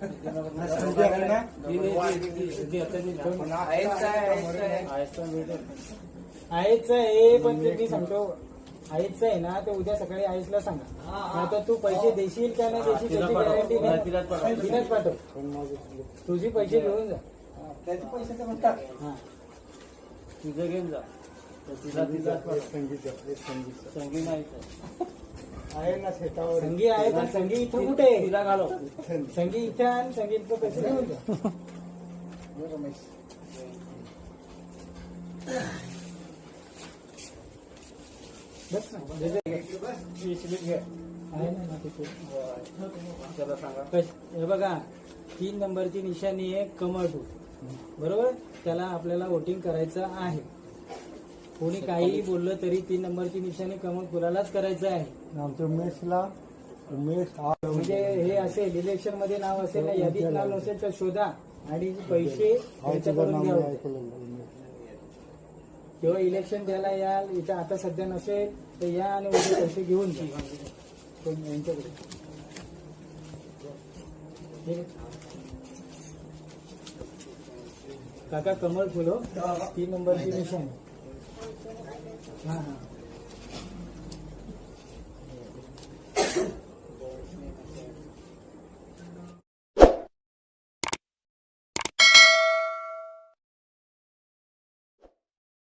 संजय आहे पण ते मी सांगतो आईच आहे ना ते उद्या सकाळी आईसला सांगा नाही तर तू पैसे देशील का नाही देशील त्याची गॅरंटी नाही तिलाच पाठव तुझी पैसे घेऊन जा त्याचे पैसे तर म्हणतात तुझं घेऊन जा तिला तिला संगीत संगीत नाही आहे ना शेतावर. संगी आहे पण संगी इथं कुठे? आहे? तिला घालो संगी इथं आणि संगीतचं पैसे घेऊन जा हे. रमेश. बस ना दे दे. आहे ना ना तिथे. त्याला सांगा. कश- हे बघा तीन नंबरची निशाणी आहे कमळ टू बरोबर? त्याला आपल्याला वोटिंग करायचं आहे. कोणी काहीही बोललं तरी तीन नंबरची निशाणी कमळ फुलालाच करायचं आहे. आमच्या उमेशला उमेश हा म्हणजे हे असेल इलेक्शनमध्ये नाव असेल ना यादीत नाव नसेल तर शोधा आणि पैसे त्याच्याकडून घ्यावे. किंवा इलेक्शन द्यायला याल इथं आता सध्या नसेल तर या आणि उद्या पैसे घेऊन जा. यांच्याकडे. काका कमळ फुलो तीन नंबरची निशाण. Ha ha.